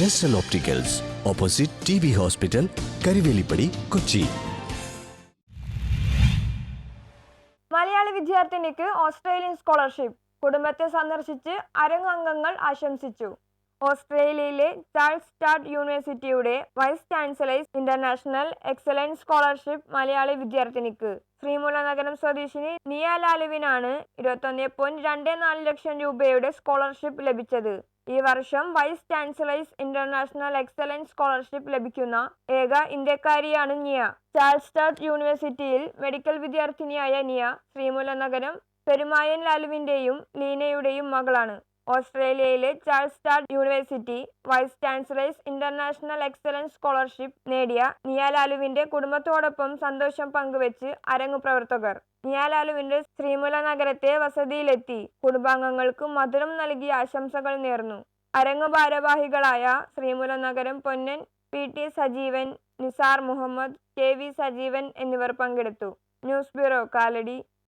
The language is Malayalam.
ജെസ്റ്റൽ opticals opposite T B hospital Karuvelippady Kochi Malayali വിദ്യാർത്ഥിനിക്ക് Australian scholarship. കുടുംബത്തെ സന്ദർശിച്ച് അരങ്ങംഗങ്ങൾ ആശംസിച്ചു. ഓസ്ട്രേലിയയിലെ ചാൾസ് സ്റ്റാർട്ട് യൂണിവേഴ്സിറ്റിയുടെ vice chancellor's international excellence scholarship Malayali വിദ്യാർത്ഥിനിക്ക്. Sreemoola നഗരം സ്വദേശിനി നിയ ലാലുവിനാണ് ഇരുപത്തൊന്ന് പോയിന്റ് രണ്ട് നാല് ലക്ഷം രൂപയുടെ സ്കോളർഷിപ്പ് ലഭിച്ചത്. ഈ വർഷം vice chancellor's international excellence scholarship ലഭിക്കുന്ന ഏക ഇന്ത്യക്കാരിയാണ് നിയ. ചാൾസ് സ്റ്റാർട്ട് യൂണിവേഴ്സിറ്റിയിൽ മെഡിക്കൽ വിദ്യാർത്ഥിനിയായ നിയ ശ്രീമൂല നഗരം പെരുമായൻ ലാലുവിന്റെയും ലീനയുടെയും മകളാണ്. ഓസ്ട്രേലിയയിലെ Charles Sturt university vice chancellor's international excellence scholarship നേടിയ നിയാലാലുവിന്റെ കുടുംബത്തോടൊപ്പം സന്തോഷം പങ്കുവെച്ച് അരങ്ങു പ്രവർത്തകർ. നിയാലാലുവിന്റെ ശ്രീമുല നഗരത്തെ വസതിയിലെത്തി കുടുംബാംഗങ്ങൾക്ക് മധുരം നൽകി ആശംസകൾ നേർന്നു. അരങ്ങു ഭാരവാഹികളായ Sreemoolanagaram Ponnan P T Sajeevan Nisar Muhammad K V Sajeevan എന്നിവർ പങ്കെടുത്തു. News bureau Kalady.